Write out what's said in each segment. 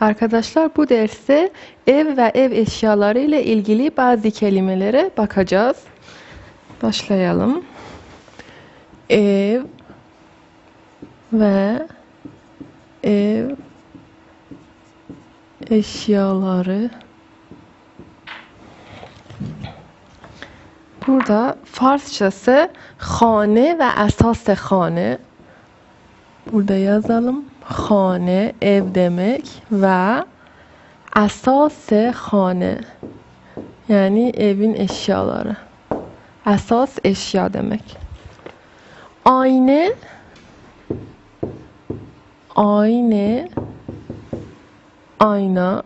Arkadaşlar bu derste ev ve ev eşyaları ile ilgili bazı kelimelere bakacağız. Başlayalım. Ev ve ev eşyaları. Burada Farsçası xane ve esas xane. Burada yazalım. Xane ev demek ve esas xane yani evin eşyaları. Esas eşya demek. Ayna ayna ayna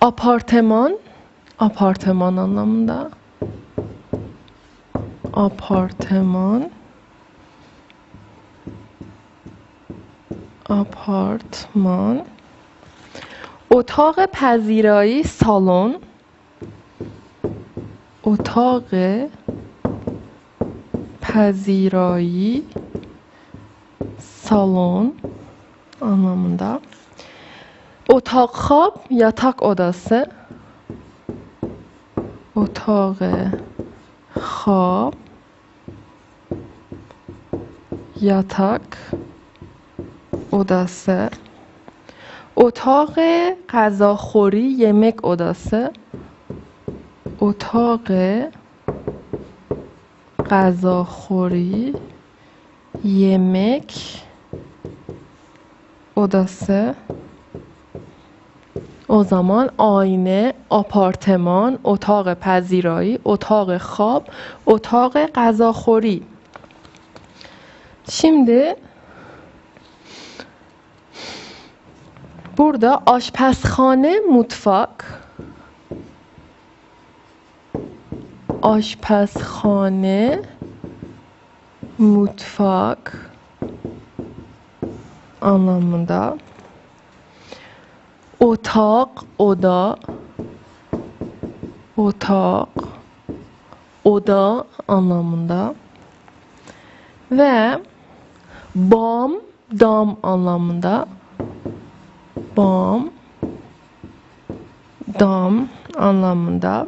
apartman apartman anlamında apartman آپارتمان. اتاق پذیرایی سالن. اتاق پذیرایی سالن. آنلامندا اتاق خواب یا تاک اداسه. اتاق خواب یا تاک odası. اتاق غذاخوری yemek odası. اتاق غذاخوری yemek odası. O zaman آینه، آپارتمان، اتاق پذیرایی، اتاق خواب، اتاق غذاخوری. Şimdi Burada aşpazhane mutfak. Aşpazhane mutfak anlamında. Otak, oda. Otak, oda anlamında. Ve bam, dam anlamında bam dam anlamında.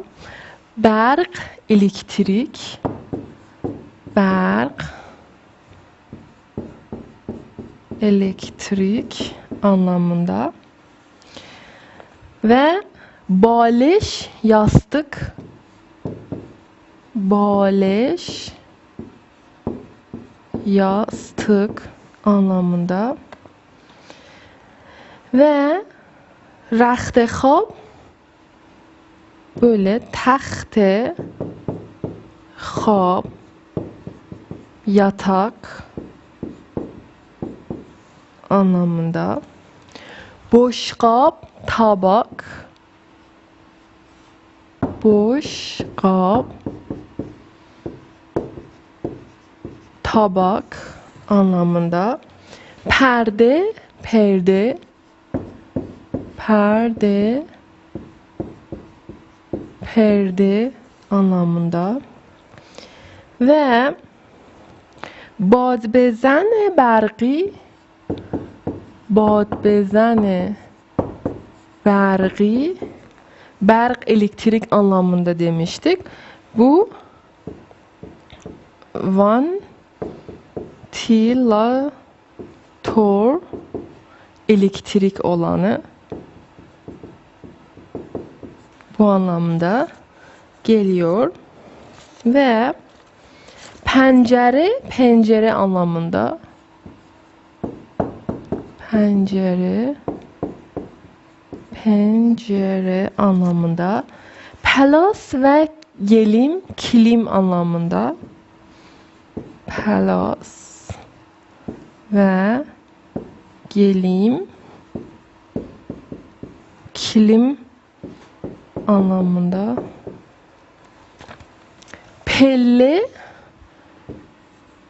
Berk elektrik berk elektrik anlamında. Ve baleş yastık baleş yastık anlamında ve rachte hop böyle tahte hop yatak anlamında. Boş kap tabak. Boş kap tabak anlamında. Perde, perde Perde, perde anlamında. Ve بادبزن برقی بادبزن برقی berk elektrik anlamında demiştik. Bu vantilatör elektrik olanı bu anlamda geliyor ve Pencere, pencere anlamında. Pencere, pencere anlamında. Pelas ve gelim, kilim anlamında. Pelas ve gelim, kilim anlamında. Pelle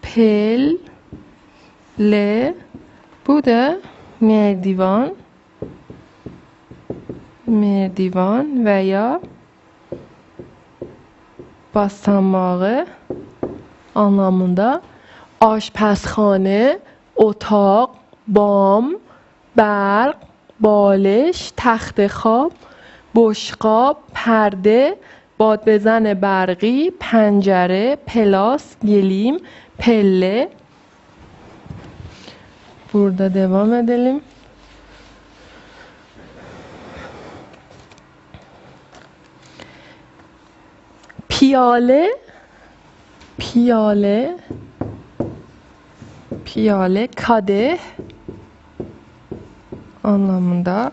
pel le bu da merdivan merdivan veya basamağı anlamında aşpazxane, اتاق بام برق بالش تخت خواب بشقاب پرده بادبزن برقی پنجره پلاس گلیم پله. برده دوام دلیم پیاله پیاله پیاله کاده. anlamında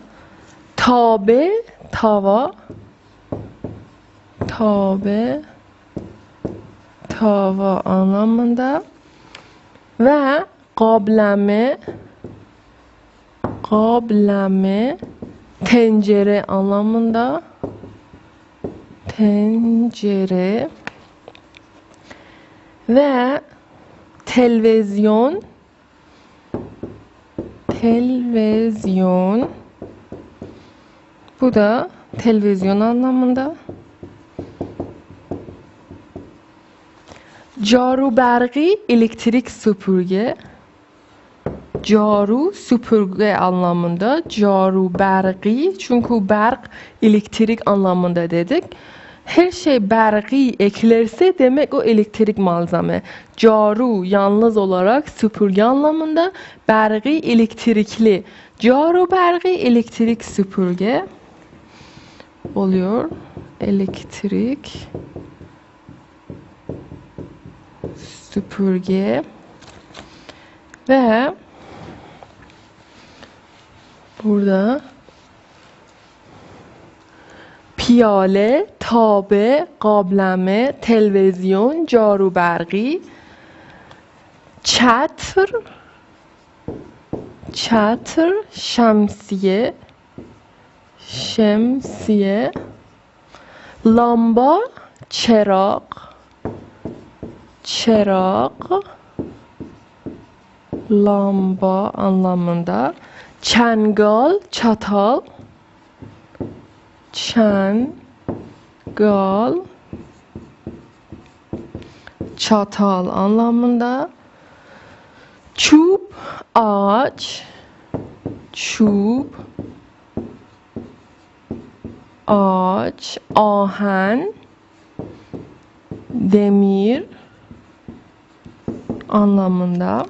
تابه tava. Tabe. Tava anlamında. Ve qablame qablame tencere anlamında. Tencere. Ve televizyon. Televizyon bu da televizyon anlamında Caru berqi elektrik süpürge. Caru süpürge anlamında. Caru berqi çünkü berq elektrik anlamında dedik. Her şey berqi eklerse demek o elektrik malzeme. Caru yalnız olarak süpürge anlamında. Berqi elektrikli. Caru berqi elektrik süpürge oluyor. Elektrik süpürge ve burada پیاله تابه قابلمه تلویزیون جاروبرقی چتر چتر شمسیه şemsiye lamba çeraq çeraq lamba anlamında çengal çatal çengal çatal anlamında çub ağaç çub ağaç ahen demir anlamında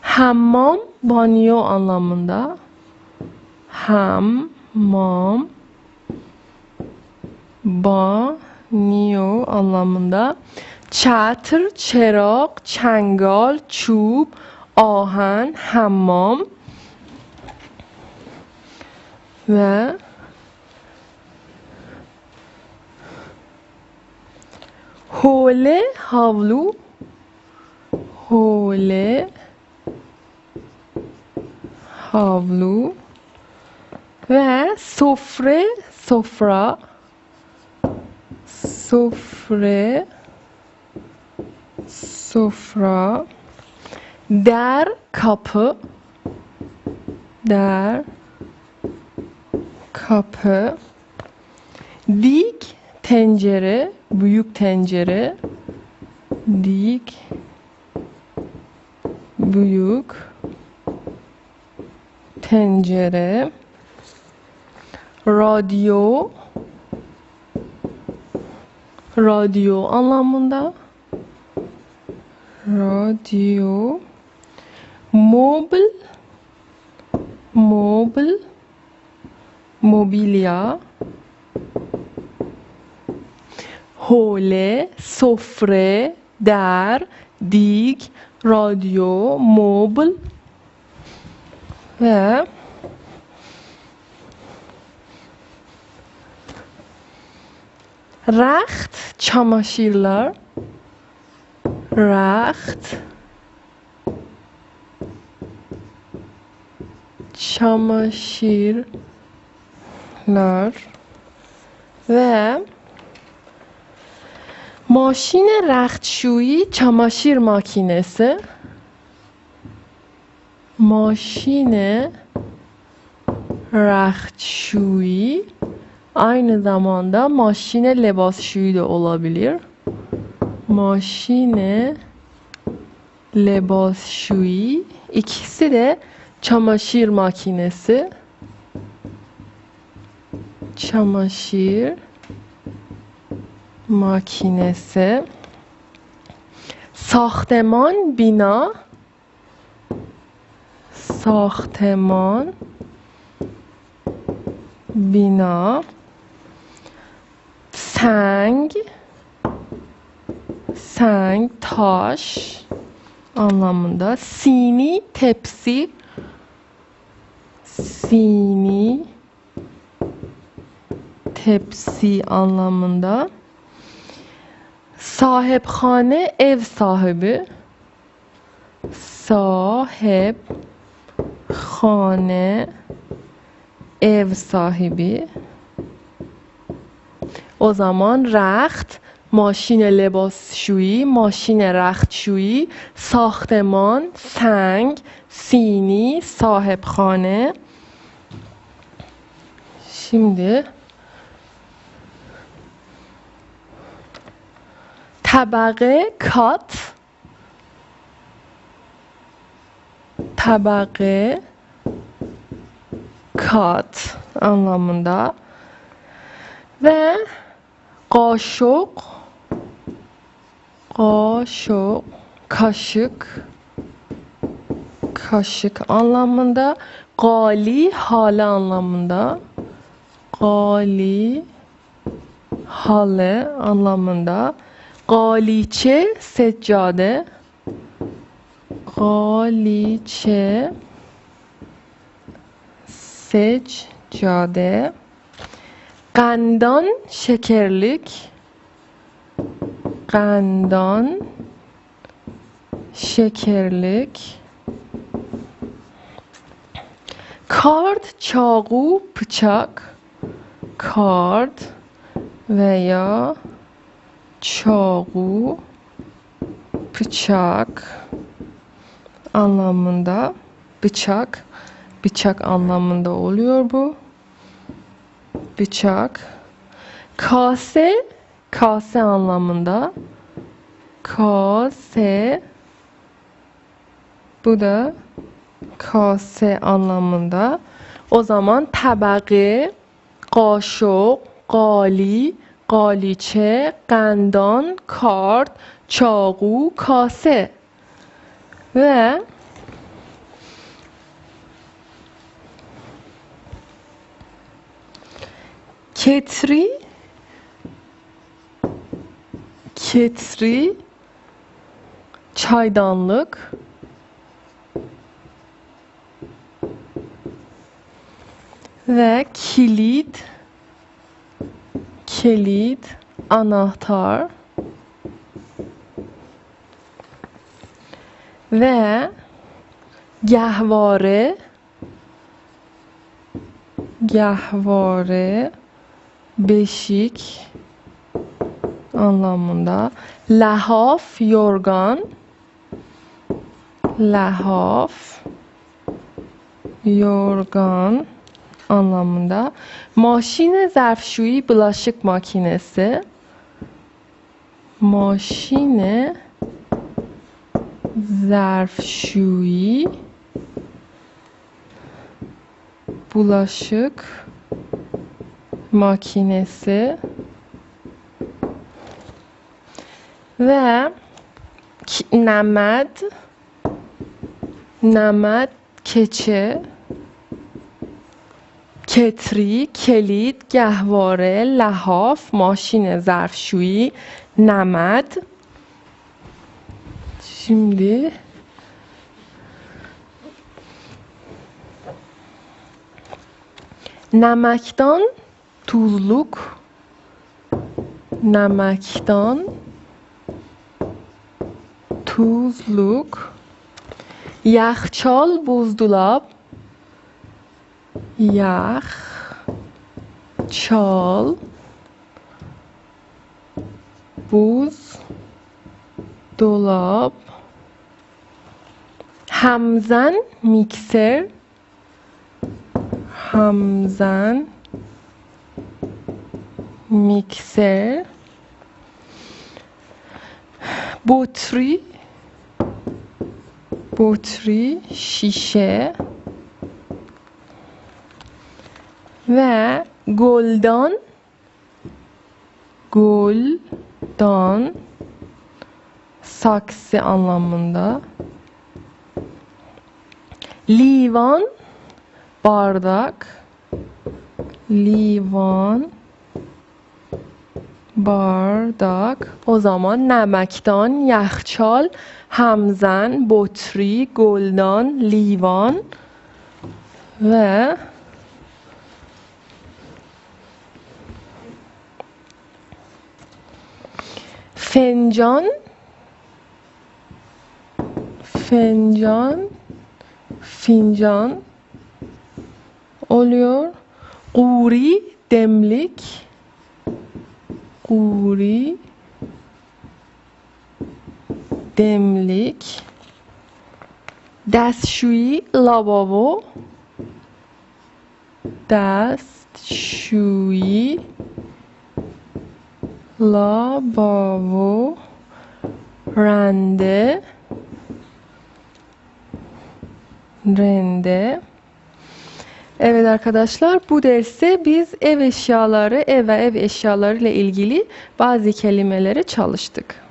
hammam banyo anlamında hammam banyo anlamında çatır, çerak, çengal, çub, ahen, hammam ve hole havlu. Hole havlu. Ve sofre sofra. Sofre sofra. Der kapı. Der kapı. Dik tencere büyük tencere dik büyük tencere radyo radyo anlamında radyo mobil mobil mobilya hole sofre der dik radyo mobil ve recht çamaşırlar recht çamaşırlar ve Maşine rəxtşuyi çamaşır makinesi. Maşine rəxtşuyi aynı zamanda maşine lebasşuyi de olabilir. Maşine lebasşuyi ikisi de çamaşır makinesi. Çamaşır makinesi. Sahteman bina. Sahteman bina. Seng seng, taş anlamında. Sini, tepsi. Sini, tepsi anlamında. صاحب خانه او صاحب صاحب خانه او صاحبی او زمان رخت ماشین لباس شویی ماشین رخت شویی ساختمان سنگ سینی صاحب خانه شیمده tabaqe kat. Tabaqe kat anlamında. Ve kaşık kaşık kaşık kaşık anlamında. Gali hale anlamında. Gali hale anlamında قالیچه سجاده. قالیچه سجاده. قندان شکرلیک. قندان شکرلیک. کارد چاقو پچاک کارد و یا çağı bıçak anlamında bıçak bıçak anlamında oluyor bu bıçak. Kase, kase anlamında. Kase. Bu da kase anlamında. O zaman tabaqe, qaşıq, qali, qaliçe, qəndan, kart, çağı, kase. Ve Ketri Ketri Çaydanlık ve kilit kilit anahtar ve gahvare gahvare beşik anlamında. Lahaf, yorgan. Lahaf, yorgan anlamında. Maşine zarfşuyi bulaşık makinesi. Maşine zarfşuyi bulaşık makinesi ve namad namad keçi کتری کلید گهواره لحاف ماشین ظرفشویی نمد. Şimdi نمکدان tuzluk, namaktan, tuzluk, yaxçal یخ چال بوز دولاب همزن میکسر همزن میکسر بطری بطری شیشه ve golden golden saksı anlamında livan bardak livan bardak. O zaman namekdan yaxçal hamzan botri goldan livan ve Fencan fencan fincan. Oluyor. Kuri demlik. Kuri demlik. Destşuyi lavabo. Destşuyi lavabo rende rende Evet arkadaşlar bu derste biz ev eşyaları, ev ve ev eşyaları ile ilgili bazı kelimeleri çalıştık.